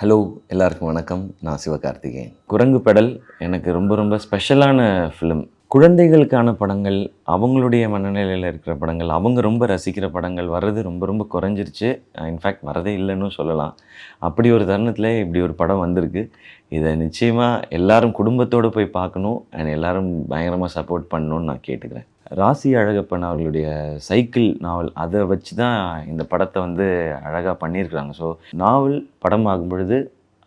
Hello எல்லாருக்கும் வணக்கம். நான் சிவகார்த்திகேயன். குரங்கு பெடல் எனக்கு ரொம்ப ரொம்ப ஸ்பெஷலான ஃபிலிம் குழந்தைகளுக்கான படங்கள் அவங்களுடைய மனநிலையில் இருக்கிற படங்கள் அவங்க ரொம்ப ரசிக்கிற படங்கள் வர்றது ரொம்ப ரொம்ப குறைஞ்சிருச்சு. இன்ஃபேக்ட் வரதே இல்லைன்னு சொல்லலாம். அப்படி ஒரு தருணத்தில் இப்படி ஒரு படம் வந்திருக்கு. இதை நிச்சயமாக எல்லாரும் குடும்பத்தோடு போய் பார்க்கணும். அண்ட் எல்லாரும் பயங்கரமாக சப்போர்ட் பண்ணணும்னு நான் கேட்டுக்கிறேன். ராசி அழகப்பன் அவர்களுடைய சைக்கிள் நாவல் அதை வச்சு தான் இந்த படத்தை வந்து அழகாக பண்ணியிருக்கிறாங்க. ஸோ நாவல் படம் பொழுது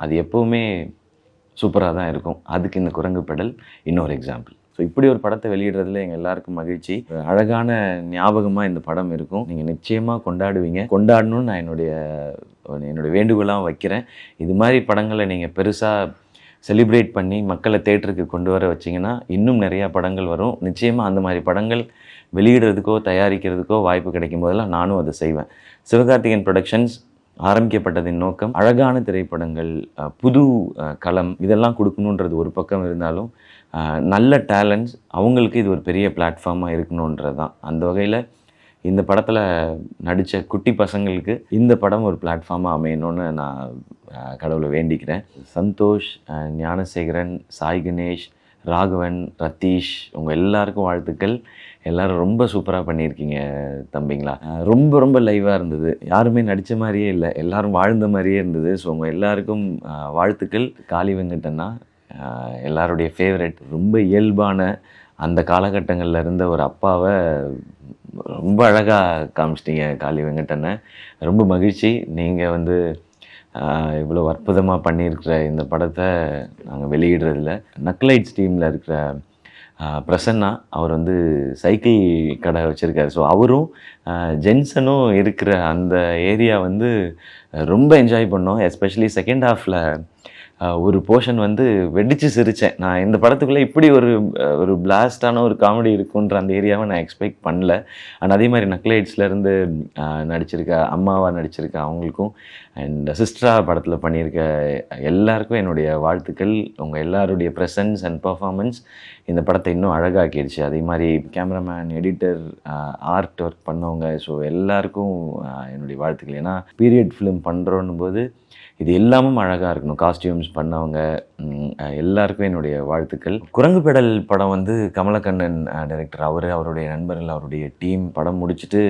அது எப்போவுமே சூப்பராக தான் இருக்கும். அதுக்கு இந்த குரங்கு பெடல் இன்னொரு எக்ஸாம்பிள் ஸோ இப்படி ஒரு படத்தை வெளியிடுறதுல எங்கள் எல்லாருக்கும் மகிழ்ச்சி. அழகான ஞாபகமாக இந்த படம் இருக்கும். நீங்கள் நிச்சயமாக கொண்டாடுவீங்க. கொண்டாடணும்னு நான் என்னுடைய என்னுடைய வேண்டுகோளாக வைக்கிறேன். இது மாதிரி படங்களை நீங்கள் பெருசாக செலிப்ரேட் பண்ணி மக்களை தேட்டருக்கு கொண்டு வர வச்சிங்கன்னா இன்னும் நிறையா படங்கள் வரும். நிச்சயமாக அந்த மாதிரி படங்கள் வெளியிடுறதுக்கோ தயாரிக்கிறதுக்கோ வாய்ப்பு கிடைக்கும் போதெல்லாம் நானும் அதை செய்வேன். சிவகார்த்திகேயன் ப்ரொடக்ஷன்ஸ் ஆரம்பிக்கப்பட்டதின் நோக்கம் அழகான திரைப்படங்கள் புது களம் இதெல்லாம் கொடுக்கணுன்றது ஒரு பக்கம் இருந்தாலும் நல்ல டேலண்ட்ஸ் அவங்களுக்கு இது ஒரு பெரிய பிளாட்ஃபார்மாக இருக்கணுன்றது தான் அந்த வகையில் இந்த படத்தில் நடித்த குட்டி பசங்களுக்கு இந்த படம் ஒரு பிளாட்ஃபார்மாக அமையணும்னு நான் கடவுளை வேண்டிக்கிறேன். சந்தோஷ் ஞானசேகரன் சாய் கணேஷ் ராகவன் ரத்தீஷ் உங்கள் எல்லாருக்கும் வாழ்த்துக்கள். எல்லோரும் ரொம்ப சூப்பராக பண்ணியிருக்கீங்க தம்பிங்களா. ரொம்ப ரொம்ப லைவாக இருந்தது. யாருமே நடித்த மாதிரியே இல்லை. எல்லாரும் வாழ்ந்த மாதிரியே இருந்தது. ஸோ உங்கள் எல்லாருக்கும் வாழ்த்துக்கள். காளி வெங்கட்டன்னா எல்லாருடைய ஃபேவரட் ரொம்ப இயல்பான அந்த காலகட்டங்களில் இருந்த ஒரு அப்பாவை ரொம்ப அழகாக காமிச்சிட்டீங்க காளி வெங்கட்டனை ரொம்ப மகிழ்ச்சி. நீங்கள் வந்து இவ்வளோ அற்புதமாக பண்ணியிருக்கிற இந்த படத்தை நாங்கள் வெளியிடுறதில்ல. நக்லைட்ஸ் டீமில் இருக்கிற பிரசன்னா அவர் வந்து சைக்கிள் கடை வச்சுருக்காரு. ஸோ அவரும் ஜென்சனும் இருக்கிற அந்த ஏரியா வந்து ரொம்ப என்ஜாய் பண்ணோம். எஸ்பெஷலி செகண்ட் ஹாஃபில் ஒரு போர்ஷன் வந்து வெடித்து சிரித்தேன் நான் இந்த படத்துக்குள்ளே இப்படி ஒரு ஒரு பிளாஸ்டான ஒரு காமெடி இருக்குன்ற அந்த ஏரியாவை நான் எக்ஸ்பெக்ட் பண்ணல. அண்ட் அதே மாதிரி நக்லைட்ஸ்லேருந்து நடிச்சிருக்க அம்மாவாக நடிச்சிருக்க அவங்களுக்கும் அண்ட் சிஸ்டரா படத்தில் பண்ணியிருக்க எல்லாருக்கும் என்னுடைய வாழ்த்துக்கள். உங்கள் எல்லாருடைய ப்ரெசன்ஸ் அண்ட் பர்ஃபாமன்ஸ் இந்த படத்தை இன்னும் அழகாக்கிடுச்சு. அதே மாதிரி கேமராமேன் எடிட்டர் ஆர்ட் ஒர்க் பண்ணவங்க ஸோ எல்லாருக்கும் என்னுடைய வாழ்த்துக்கள். ஏன்னா பீரியட் ஃபிலிம் பண்ணுறோன்னும் போது இது எல்லாமும் அழகாக இருக்கணும். காஸ்டியூம்ஸ் பண்ணவங்க ம், எல்லாருக்கும் என்னுடைய வாழ்த்துக்கள். குரங்கு பெடல் படம் வந்து கமலக்கண்ணன் டைரக்டர் அவர் அவருடைய நண்பர்கள் அவருடைய டீம் படம் முடிச்சுட்டு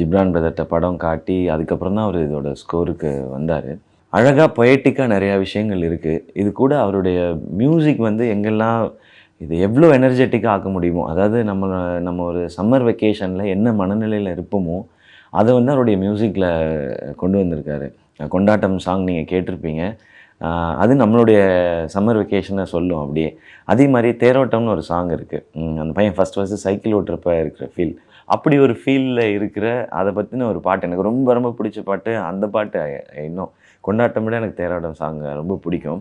ஜிப்ரான் பிரதர்கிட்ட படம் காட்டி அதுக்கப்புறம் தான் அவர் இதோட ஸ்கோருக்கு வந்தார். அழகாக பொயட்டிக்காக நிறையா விஷயங்கள் இருக்குது இது கூட அவருடைய மியூசிக் வந்து எங்கெல்லாம் இது எவ்வளோ எனர்ஜெட்டிக்காக ஆக்க முடியுமோ அதாவது நம்ம நம்ம ஒரு சம்மர் வெக்கேஷனில் என்ன மனநிலையில் இருப்போமோ அதை வந்து அவருடைய மியூசிக்கில் கொண்டு வந்திருக்காரு. கொண்டாட்டம் சாங் நீங்கள் கேட்டிருப்பீங்க. அது நம்மளுடைய சம்மர் வெக்கேஷனை சொல்லும் அப்படியே. அதே மாதிரி தேரோட்டம்னு ஒரு சாங் இருக்குது அந்த பையன் ஃபஸ்ட் ஃபஸ்ட்டு சைக்கிள் ஓட்டுறப்ப இருக்கிற ஃபீல் அப்படி ஒரு ஃபீலில் இருக்கிற அதை பற்றின ஒரு பாட்டு. எனக்கு ரொம்ப ரொம்ப பிடிச்ச பாட்டு. அந்த பாட்டு இன்னும். கொண்டாட்டம் விட எனக்கு தேரோட்டம் சாங் ரொம்ப பிடிக்கும்.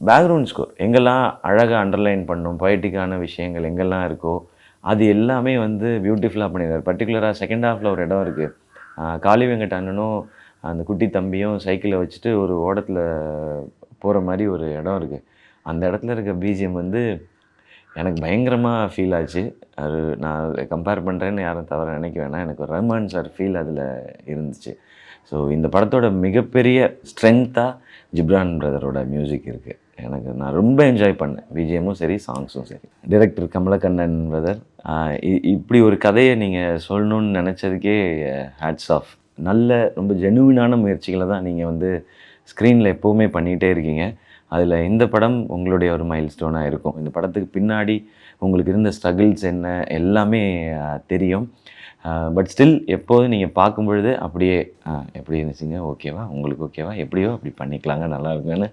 பேக்ரவுண்ட் ஸ்கோர் எங்கெல்லாம் அழகாக அண்டர்லைன் பண்ணும் பொயட்டிக்கான விஷயங்கள் எங்கெல்லாம் இருக்கோ அது எல்லாமே வந்து பியூட்டிஃபுல்லாக பண்ணியிருக்காரு பர்டிகுலராக செகண்ட் ஹாஃபில் ஒரு இடம் இருக்குது காளி வெங்கட் அண்ணனும் அந்த குட்டி தம்பியும் சைக்கிளை வச்சுட்டு ஒரு ஓடத்தில் போகிற மாதிரி ஒரு இடம் இருக்குது அந்த இடத்துல இருக்க பிஜிஎம் வந்து எனக்கு பயங்கரமாக ஃபீல் ஆச்சு. அது நான் கம்பேர் பண்ணுறேன்னு யாரும் தவிர நினைக்க வேணாம். எனக்கு ஒரு ரஹ்மான் சார் ஃபீல் அதில் இருந்துச்சு. ஸோ இந்த படத்தோட மிகப்பெரிய ஸ்ட்ரென்த்தாக ஜிப்ரான் பிரதரோட மியூசிக் இருக்குது எனக்கு நான் ரொம்ப என்ஜாய் பண்ணேன். பிஜிஎம்மும் சரி சாங்ஸும் சரி. டிரெக்டர் கமலக்கண்ணன் பிரதர் இப்படி ஒரு கதையை நீங்கள் சொல்லணும்னு நினச்சதுக்கே ஹேட்ஸ் eh, ஆஃப் நல்ல ரொம்ப ஜெனுவினான முயற்சிகளை தான் நீங்கள் வந்து ஸ்க்ரீனில் எப்போவுமே பண்ணிகிட்டே இருக்கீங்க. அதில் இந்த படம் உங்களுடைய ஒரு மைல் ஸ்டோனாக இருக்கும். இந்த படத்துக்கு பின்னாடி உங்களுக்கு இருந்த ஸ்ட்ரகிள்ஸ் என்ன எல்லாமே தெரியும். பட் ஸ்டில் எப்போதும் நீங்கள் பார்க்கும் பொழுது அப்படியே எப்படி இருந்துச்சுங்க? ஓகேவா உங்களுக்கு ஓகேவா எப்படியோ அப்படி பண்ணிக்கலாங்க. நல்லா இருக்குன்னு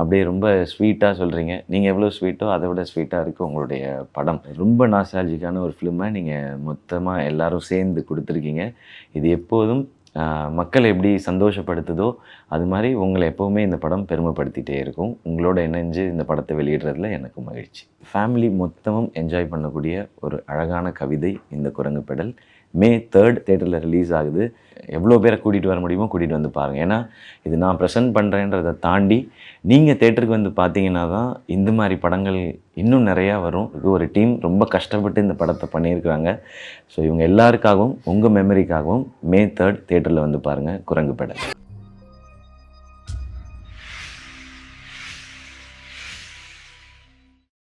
அப்படியே ரொம்ப ஸ்வீட்டாக சொல்கிறீங்க நீங்கள் எவ்வளோ ஸ்வீட்டோ அதை விட ஸ்வீட்டாக இருக்குது உங்களுடைய படம். ரொம்ப நாசாலஜிக்கான ஒரு ஃபிலிமை நீங்கள் மொத்தமாக எல்லோரும் சேர்ந்து கொடுத்துருக்கீங்க. இது எப்போதும் மக்களை எப்படி சந்தோஷப்படுத்துதோ அது மாதிரி உங்களை எப்போவுமே இந்த படம் பெருமைப்படுத்திகிட்டே இருக்கும். உங்களோட இணைஞ்சு இந்த படத்தை வெளியிடுறதுல எனக்கு மகிழ்ச்சி. ஃபேமிலி மொத்தமும் என்ஜாய் பண்ணக்கூடிய ஒரு அழகான கவிதை இந்த குரங்கு பெடல். மே தேர்ட் தேட்டரில் ரிலீஸ் ஆகுது. எவ்வளோ பேரை கூட்டிகிட்டு வர முடியுமோ கூட்டிகிட்டு வந்து பாருங்கள் ஏன்னா இது நான் ப்ரெசென்ட் பண்ணுறேன்றதை தாண்டி நீங்கள் தேட்டருக்கு வந்து பார்த்தீங்கன்னா தான் இந்த மாதிரி படங்கள் இன்னும் நிறையா வரும். இது ஒரு டீம் ரொம்ப கஷ்டப்பட்டு இந்த படத்தை பண்ணியிருக்கிறாங்க. ஸோ இவங்க எல்லாருக்காகவும் உங்கள் மெமரிக்காகவும் மே தேர்ட் தேட்டரில் வந்து பாருங்கள் குரங்கு படம்